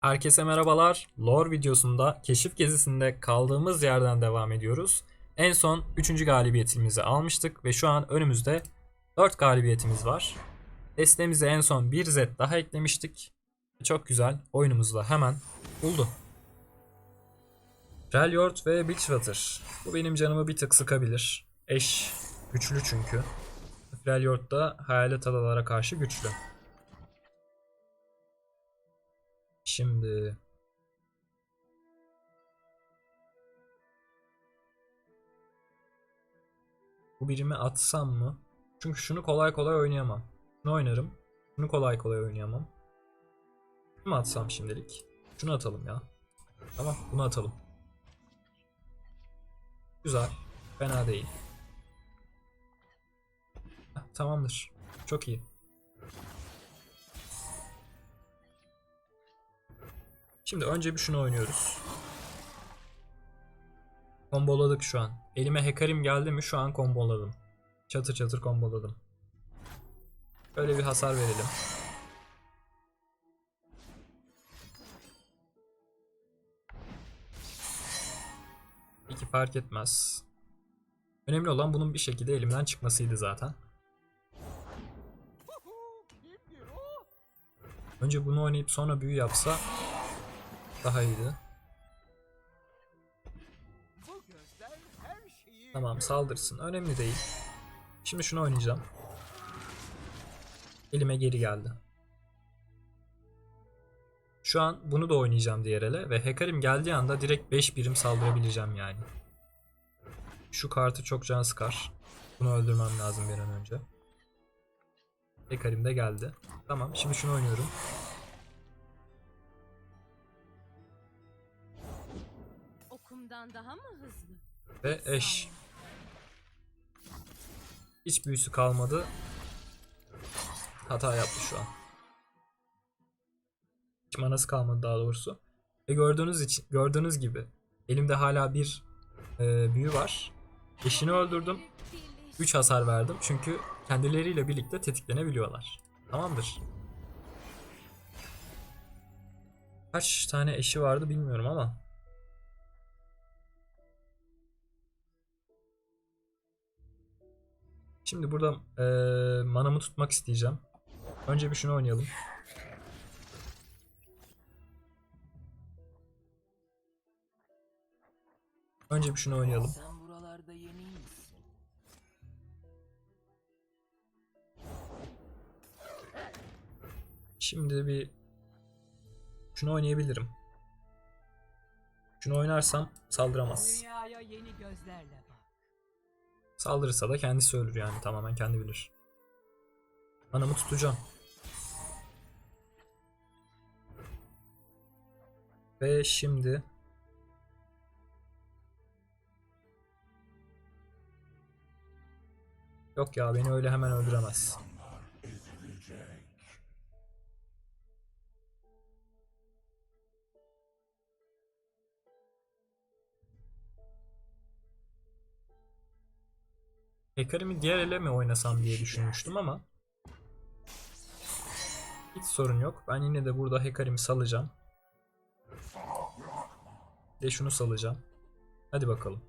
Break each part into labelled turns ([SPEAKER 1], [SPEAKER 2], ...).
[SPEAKER 1] Herkese merhabalar. Lore videosunda keşif gezisinde kaldığımız yerden devam ediyoruz. En son 3. galibiyetimizi almıştık ve şu an önümüzde 4 galibiyetimiz var. Destemize en son 1 Z daha eklemiştik. Çok güzel. Oyunumuzu da hemen buldu. Freljord ve Bilgewater. Bu benim canımı bir tık sıkabilir. Eş güçlü çünkü. Freljord da hayalet adalara karşı güçlü. Şimdi bu birimi atsam mı? Çünkü şunu kolay kolay oynayamam. Şunu oynarım. Şunu kolay kolay oynayamam. Şunu atsam şimdilik? Şunu atalım ya. Tamam bunu atalım. Güzel. Fena değil. Heh, tamamdır. Çok iyi. Şimdi önce bir şunu oynuyoruz. Komboladık şu an. Elime hekarim geldi mi şu an komboladım. Çatır çatır komboladım. Böyle bir hasar verelim. İki fark etmez. Önemli olan bunun bir şekilde elimden çıkmasıydı zaten. Önce bunu oynayıp sonra büyü yapsa daha iyiydi. Tamam saldırsın. Önemli değil. Şimdi şunu oynayacağım. Elime geri geldi. Şu an bunu da oynayacağım diğer ele ve Hekarim geldiği anda direkt 5 birim saldırabileceğim yani. Şu kartı çok can sıkar. Bunu öldürmem lazım bir an önce. Hekarim de geldi. Tamam şimdi şunu oynuyorum.
[SPEAKER 2] Okumdan daha mı hızlı?
[SPEAKER 1] Ve eş. Hiç büyüsü kalmadı. Hata yaptı şu an. Hiç manası kalmadı daha doğrusu. Ve gördüğünüz için gördüğünüz gibi elimde hala bir e, büyü var. Eşini öldürdüm. 3 hasar verdim çünkü kendileriyle birlikte tetiklenebiliyorlar. Tamamdır. Kaç tane eşi vardı bilmiyorum ama Şimdi burada eee manamı tutmak isteyeceğim. Önce bir şunu oynayalım. Önce bir şunu oynayalım. Şimdi bir şunu oynayabilirim. Şunu oynarsam saldıramaz.
[SPEAKER 3] Dünyaya yeni gözlerle bak.
[SPEAKER 1] Saldırırsa da kendisi ölür yani tamamen kendi bilir. Manamı tutacağım. Ve şimdi Yok ya beni öyle hemen öldüremez. Hekarim'i diğer ele mi oynasam diye düşünmüştüm ama hiç sorun yok. Ben yine de burada Hekarim'i salacağım. Ve şunu salacağım. Hadi bakalım.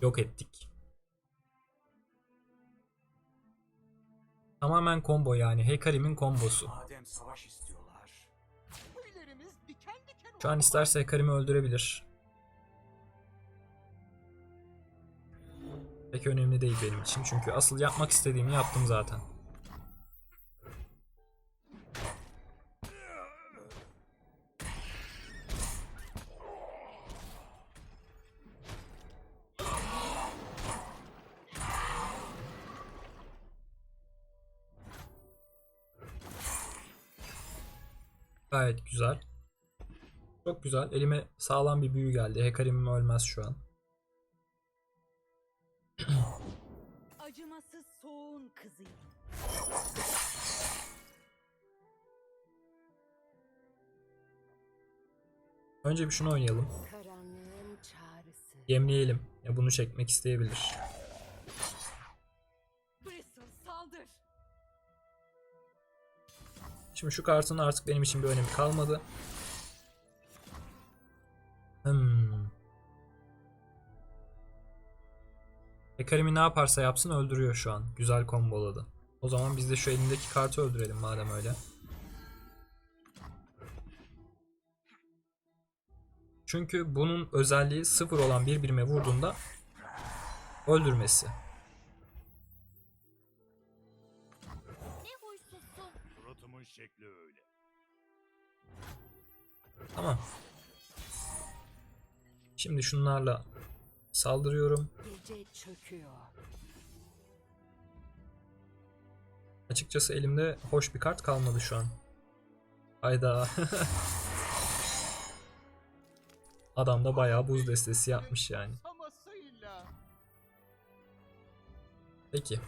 [SPEAKER 1] Yok ettik. Tamamen combo yani. Hekarim'in kombosu.
[SPEAKER 3] Madem savaş istiyorlar.
[SPEAKER 1] Şu an isterse Hekarim'i öldürebilir. Pek önemli değil benim için. Çünkü asıl yapmak istediğimi yaptım zaten. Güzel. Elime sağlam bir büyü geldi. Hekarimim ölmez şu an.
[SPEAKER 2] Acımasız soğuğun kızıyım.
[SPEAKER 1] Önce bir şunu oynayalım. Yemleyelim. Ya bunu çekmek isteyebilir. Şimdi şu kartın artık benim için bir önemi kalmadı. Hmm. Hekarimi ne yaparsa yapsın öldürüyor şu an. Güzel komboladı. O zaman biz de şu elindeki kartı öldürelim madem öyle. Çünkü bunun özelliği sıfır olan bir birime vurduğunda öldürmesi.
[SPEAKER 2] Ne huysuzsun.
[SPEAKER 4] Suratımın şekli öyle.
[SPEAKER 1] Tamam. Şimdi şunlarla saldırıyorum. Açıkçası elimde hoş bir kart kalmadı şu an. Hayda. Adam da bayağı buz destesi yapmış yani. Peki.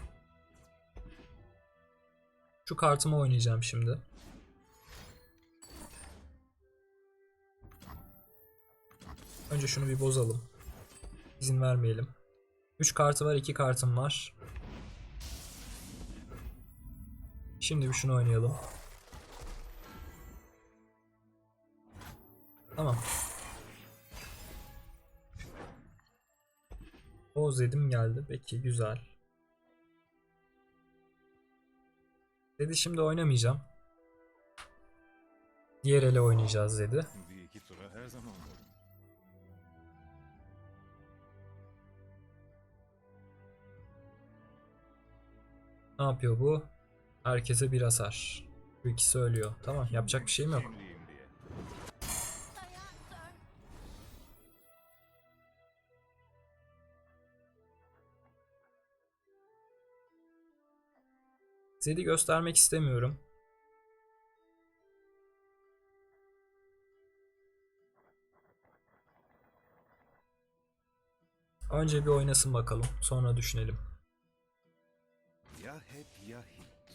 [SPEAKER 1] Şu kartımı oynayacağım şimdi. Önce şunu bir bozalım. İzin vermeyelim. 3 kartı var, 2 kartım var. Şimdi bir şunu oynayalım. Tamam. O Zed'im geldi. Peki güzel. Zed'i şimdi oynamayacağım. Diğer ele oynayacağız Zed'i. Ne yapıyor bu? Herkese bir hasar. Bu ikisi ölüyor. Tamam yapacak bir şeyim yok. Zed'i göstermek istemiyorum. Önce bir oynasın bakalım. Sonra düşünelim.
[SPEAKER 4] Ya hep ya hiç.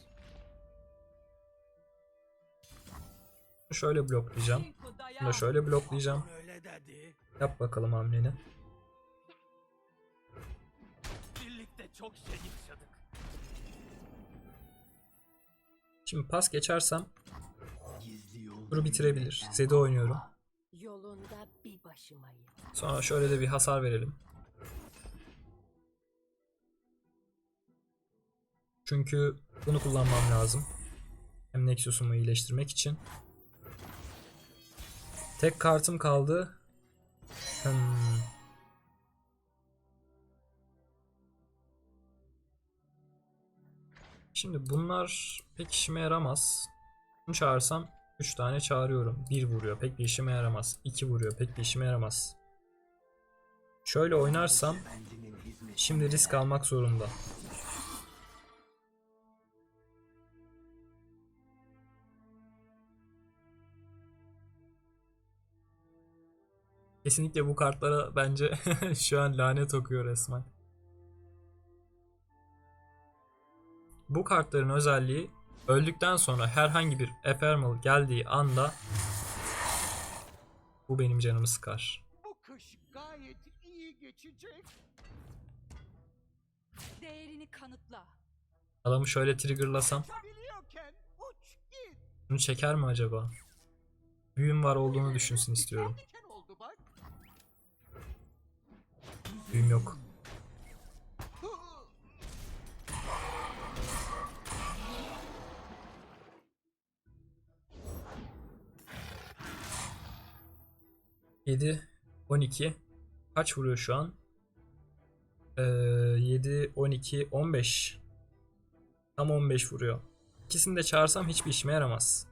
[SPEAKER 1] Şöyle bloklayacağım. Bunu da şöyle bloklayacağım. Yap bakalım hamleni.
[SPEAKER 3] Birlikte çok şey yaşadık.
[SPEAKER 1] Şimdi pas geçersem turu bitirebilir. Zed'i oynuyorum.
[SPEAKER 2] Yolunda bir başımayım.
[SPEAKER 1] Sonra şöyle de bir hasar verelim. Çünkü bunu kullanmam lazım. Hem Nexus'umu iyileştirmek için. Tek kartım kaldı. Hmm. Şimdi bunlar pek işime yaramaz. Bunu çağırsam 3 tane çağırıyorum. 1 vuruyor pek bir işime yaramaz. 2 vuruyor pek bir işime yaramaz. Şöyle oynarsam şimdi risk almak zorunda. Kesinlikle bu kartlara bence şu an lanet okuyor resmen. Bu kartların özelliği öldükten sonra herhangi bir ephemeral geldiği anda bu benim canımı sıkar.
[SPEAKER 3] Bu kış gayet iyi geçecek.
[SPEAKER 2] Değerini kanıtla.
[SPEAKER 1] Adamı şöyle triggerlasam bunu çeker mi acaba? Büyüm var olduğunu düşünsün istiyorum. Büyüm yok. Yedi, 12. Kaç vuruyor şu an? Ee, 7, 12, 15. Tam 15 vuruyor. İkisini de çağırsam hiçbir işime yaramaz.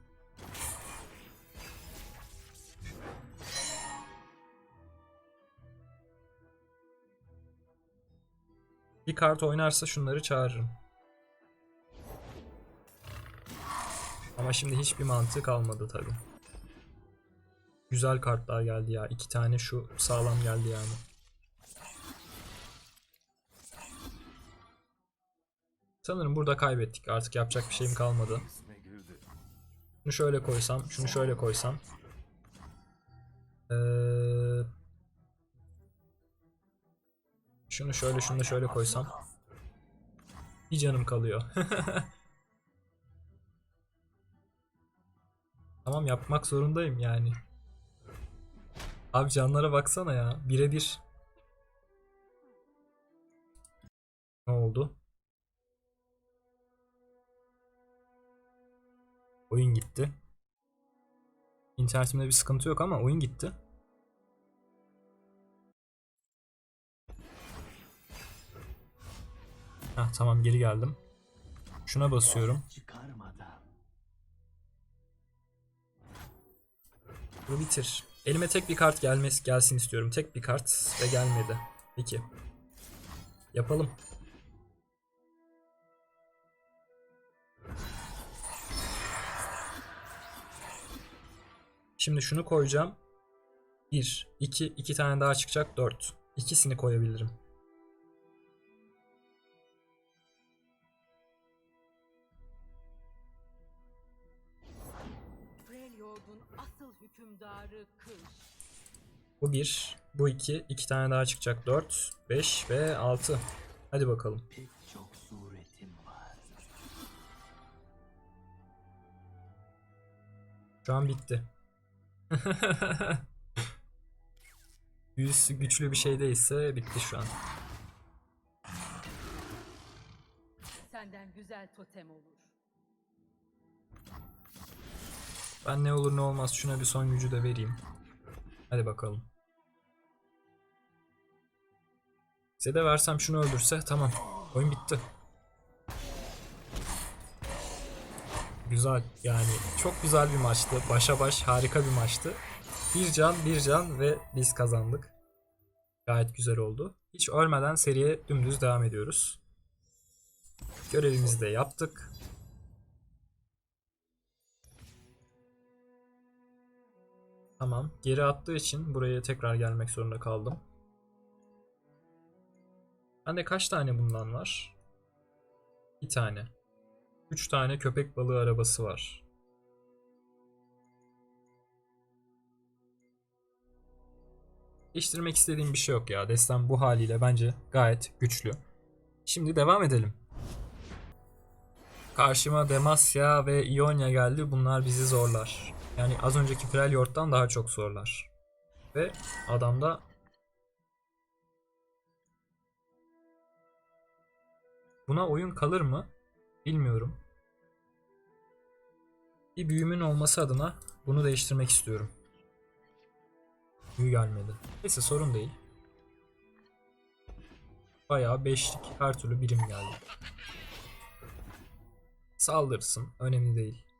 [SPEAKER 1] Bir kart oynarsa şunları çağırırım. Ama şimdi hiçbir mantığı kalmadı tabi. Güzel kartlar geldi ya. İki tane şu sağlam geldi yani. Sanırım burada kaybettik. Artık yapacak bir şeyim kalmadı. Şunu şöyle koysam, şunu şöyle koysam. Ee, Şunu şöyle şunu da şöyle koysam. Bir canım kalıyor. tamam yapmak zorundayım yani. Abi canlara baksana ya. Birebir. Ne oldu? Oyun gitti. İnternetimde bir sıkıntı yok ama oyun gitti. Heh, tamam geri geldim. Şuna basıyorum.
[SPEAKER 3] Çıkarmadan.
[SPEAKER 1] Bu bitir. Elime tek bir kart gelmesi gelsin istiyorum. Tek bir kart ve gelmedi. Peki. Yapalım. Şimdi şunu koyacağım. 1, 2, 2 tane daha çıkacak 4. İkisini koyabilirim. Bu 1, bu 2, 2 tane daha çıkacak 4, 5 ve 6. Hadi bakalım.
[SPEAKER 3] Pek çok suretim var.
[SPEAKER 1] Şu an bitti. Büyüsü güçlü bir şey değilse bitti şu an.
[SPEAKER 2] Senden güzel totem olur.
[SPEAKER 1] Ben ne olur ne olmaz şuna bir son gücü de vereyim. Hadi bakalım. Size de versem şunu öldürse tamam. Oyun bitti. Güzel yani çok güzel bir maçtı. Başa baş harika bir maçtı. Bir can bir can ve biz kazandık. Gayet güzel oldu. Hiç ölmeden seriye dümdüz devam ediyoruz. Görevimizi de yaptık. Tamam. Geri attığı için buraya tekrar gelmek zorunda kaldım. Bende kaç tane bundan var? Bir tane. Üç tane köpek balığı arabası var. Değiştirmek istediğim bir şey yok ya. Destem bu haliyle bence gayet güçlü. Şimdi devam edelim. Karşıma Demacia ve Ionia geldi. Bunlar bizi zorlar. Yani az önceki Freljord'dan daha çok zorlar. Ve adamda Buna oyun kalır mı? Bilmiyorum. Bir büyümün olması adına bunu değiştirmek istiyorum. Büyü gelmedi. Neyse sorun değil. Bayağı beşlik her türlü birim geldi. Saldırırsın. Önemli değil.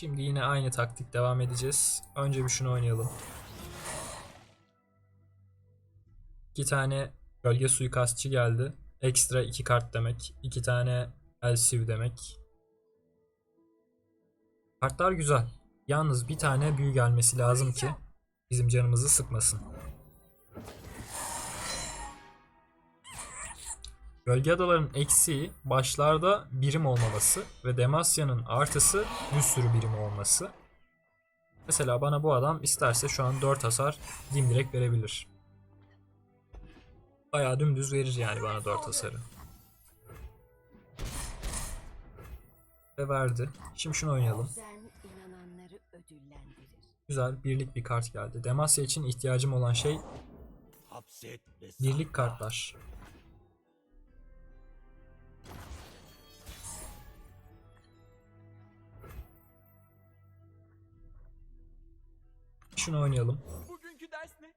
[SPEAKER 1] Şimdi yine aynı taktik devam edeceğiz. Önce bir şunu oynayalım. İki tane gölge suikastçı geldi. Ekstra iki kart demek. İki tane elsiv demek. Kartlar güzel. Yalnız bir tane büyü gelmesi lazım ki bizim canımızı sıkmasın. Gölge adaların eksiği başlarda birim olmaması ve Demacia'nın artısı bir sürü birim olması. Mesela bana bu adam isterse şu an 4 hasar dimdirek verebilir. Bayağı dümdüz verir yani bana 4 hasarı. Ve verdi. Şimdi şunu oynayalım. Güzel birlik bir kart geldi. Demacia için ihtiyacım olan şey birlik kartlar. Şunu oynayalım.
[SPEAKER 3] Bugünkü ders ne?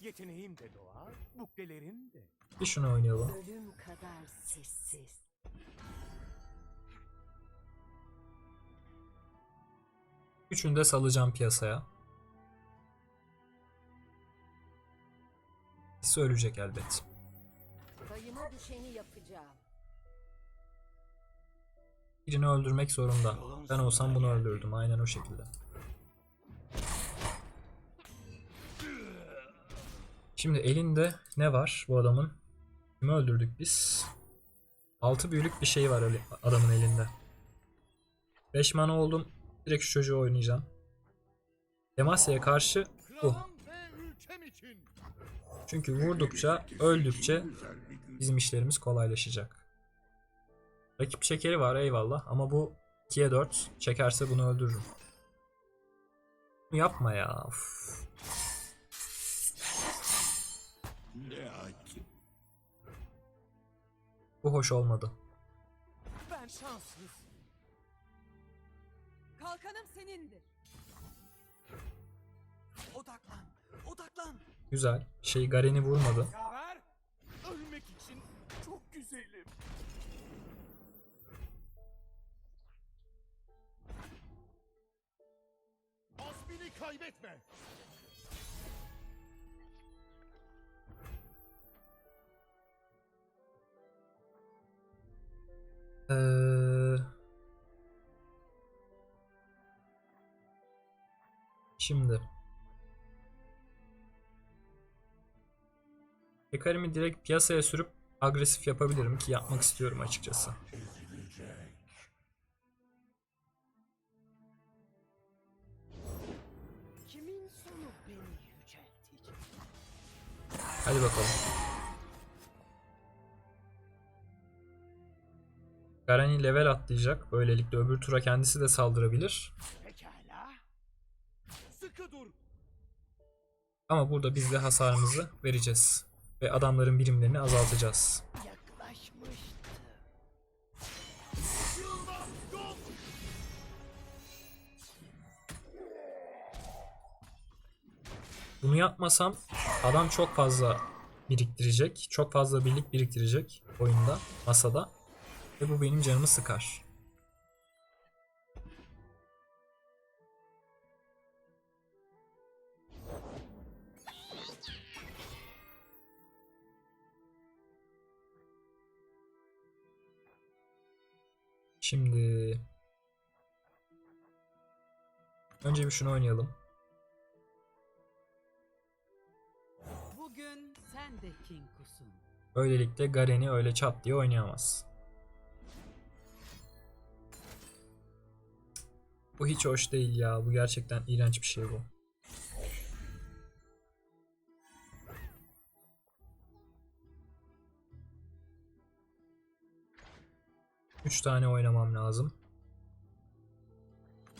[SPEAKER 5] Yeteneğim de doğar, buklelerim de.
[SPEAKER 1] Bir şunu oynayalım.
[SPEAKER 2] Ölüm kadar sessiz.
[SPEAKER 1] Üçünü de salacağım piyasaya. Ölecek elbet.
[SPEAKER 2] Payıma düşeni yapacağım.
[SPEAKER 1] Birini öldürmek zorunda. Ben olsam bunu öldürdüm. Aynen o şekilde. Şimdi elinde ne var bu adamın? Kimi öldürdük biz? 6 büyülük bir şey var adamın elinde. 5 mana oldum. Direkt şu çocuğu oynayacağım. Demacia'ya karşı bu. Çünkü vurdukça, öldükçe bizim işlerimiz kolaylaşacak. Rakip çekeri var eyvallah ama bu 2'ye 4 çekerse bunu öldürürüm. Bunu yapma ya.
[SPEAKER 4] Acı.
[SPEAKER 1] Bu hoş olmadı.
[SPEAKER 5] Ben şanssız.
[SPEAKER 2] Kalkanım senindir.
[SPEAKER 3] Odaklan. Odaklan.
[SPEAKER 1] Güzel. Şey Garen'i vurmadı.
[SPEAKER 4] Kaybetme.
[SPEAKER 1] Ee, şimdi Hekarim'i direkt piyasaya sürüp agresif yapabilirim ki yapmak istiyorum açıkçası.
[SPEAKER 2] Beni yüceltecek?
[SPEAKER 1] Hadi bakalım. Garani level atlayacak. Böylelikle öbür tura kendisi de saldırabilir.
[SPEAKER 4] Pekala. Sıkı dur.
[SPEAKER 1] Ama burada biz de hasarımızı vereceğiz. Ve adamların birimlerini azaltacağız.
[SPEAKER 2] Yaklaşmıştı.
[SPEAKER 1] Bunu yapmasam adam çok fazla biriktirecek. Çok fazla birlik biriktirecek oyunda, masada. Ve bu benim canımı sıkar. Şimdi önce bir şunu oynayalım. Böylelikle Garen'i öyle çat diye oynayamaz. Bu hiç hoş değil ya. Bu gerçekten iğrenç bir şey bu. Üç tane oynamam lazım.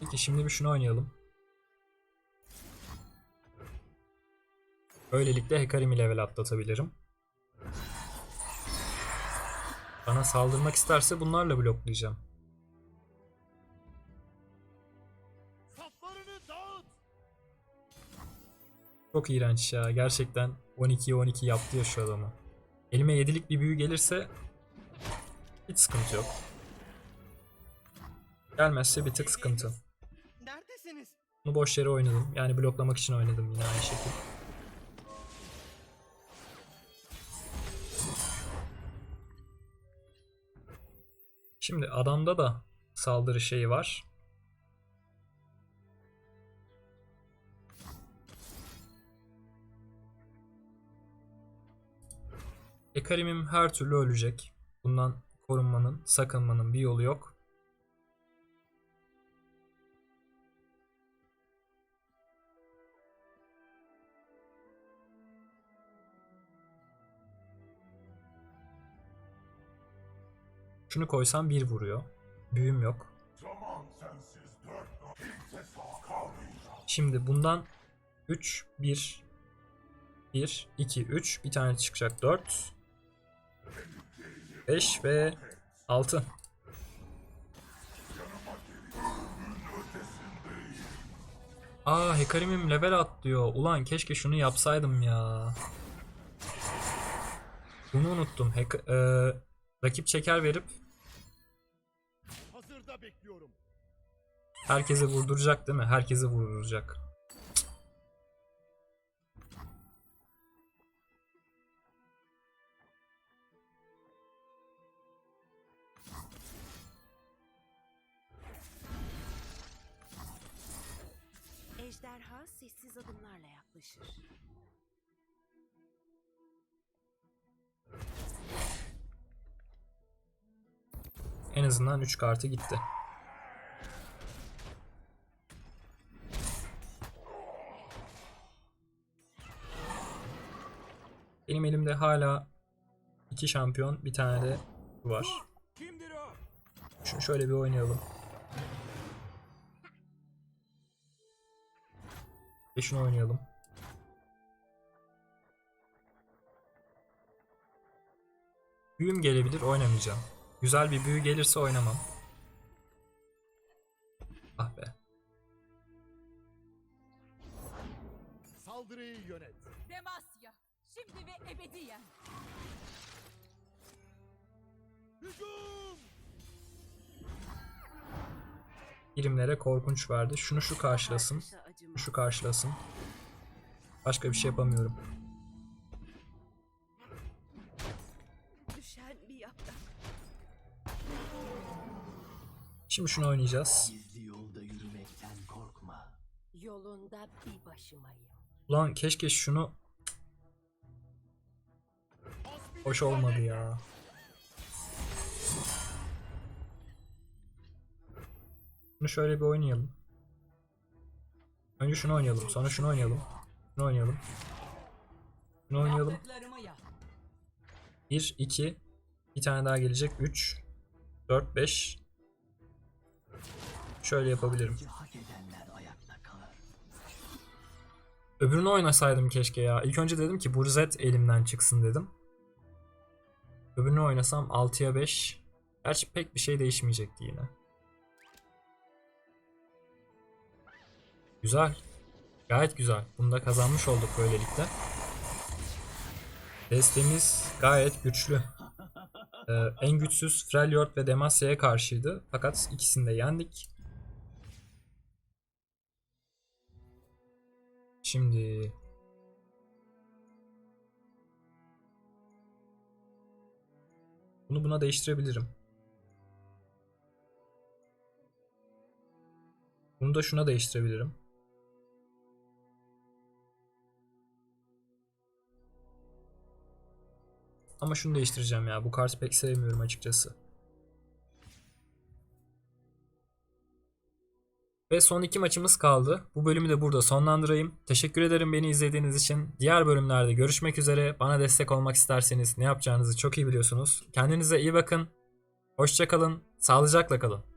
[SPEAKER 1] Peki şimdi bir şunu oynayalım. Böylelikle Hekarim'i level atlatabilirim. Bana saldırmak isterse bunlarla bloklayacağım. Çok iğrenç ya. Gerçekten 12'ye 12 yaptı ya şu adamı. Elime 7'lik bir büyü gelirse hiç sıkıntı yok. Gelmezse bir tık sıkıntı. Bunu boş yere oynadım. Yani bloklamak için oynadım yine aynı şekilde. Şimdi adamda da saldırı şeyi var. Ekarim'im her türlü ölecek. Bundan korunmanın, sakınmanın bir yolu yok. Şunu koysam bir vuruyor. Büyüm yok. Şimdi bundan 3, 1, 1, 2, 3. Bir tane çıkacak 4. 5 ve 6. Aa Hekarim'im level atlıyor. Ulan keşke şunu yapsaydım ya. Bunu unuttum. Hek e, rakip çeker verip
[SPEAKER 4] bekliyorum.
[SPEAKER 1] herkese vurduracak değil mi? Herkese vurduracak.
[SPEAKER 6] Ejderha sessiz adımlarla yaklaşır.
[SPEAKER 1] En azından 3 kartı gitti. Benim elimde hala iki şampiyon, bir tane de var. Şunu şöyle bir oynayalım. Ve şunu oynayalım. Büyüm gelebilir oynamayacağım. Güzel bir büyü gelirse oynamam. Ah be.
[SPEAKER 4] Saldırıyı yönet.
[SPEAKER 2] Demasya. Şimdi ve ebediyen.
[SPEAKER 4] Hücum!
[SPEAKER 1] Birimlere korkunç verdi. Şunu şu karşılasın. Şu karşılasın. Başka bir şey yapamıyorum. Şimdi şunu oynayacağız.
[SPEAKER 3] Gizli yolda yürümekten korkma.
[SPEAKER 6] Yolunda bir başımayım.
[SPEAKER 1] Ulan keşke şunu hoş olmadı ya. Şunu şöyle bir oynayalım. Önce şunu oynayalım, sonra şunu oynayalım. Şunu oynayalım. Şunu oynayalım.
[SPEAKER 2] Yaptıklarımı yap.
[SPEAKER 1] 1, 2, bir tane daha gelecek. 3, 4, 5. Şöyle yapabilirim. Öbürünü oynasaydım keşke ya. İlk önce dedim ki bu Z elimden çıksın dedim. Öbürünü oynasam 6'ya 5. Gerçi pek bir şey değişmeyecekti yine. Güzel. Gayet güzel. Bunu da kazanmış olduk böylelikle. Destemiz gayet güçlü. Ee, en güçsüz Freljord ve Demacia'ya karşıydı. Fakat ikisini de yendik. Şimdi bunu buna değiştirebilirim. Bunu da şuna değiştirebilirim. Ama şunu değiştireceğim ya. Bu kartı pek sevmiyorum açıkçası. Ve son iki maçımız kaldı. Bu bölümü de burada sonlandırayım. Teşekkür ederim beni izlediğiniz için. Diğer bölümlerde görüşmek üzere. Bana destek olmak isterseniz ne yapacağınızı çok iyi biliyorsunuz. Kendinize iyi bakın. Hoşçakalın. Sağlıcakla kalın.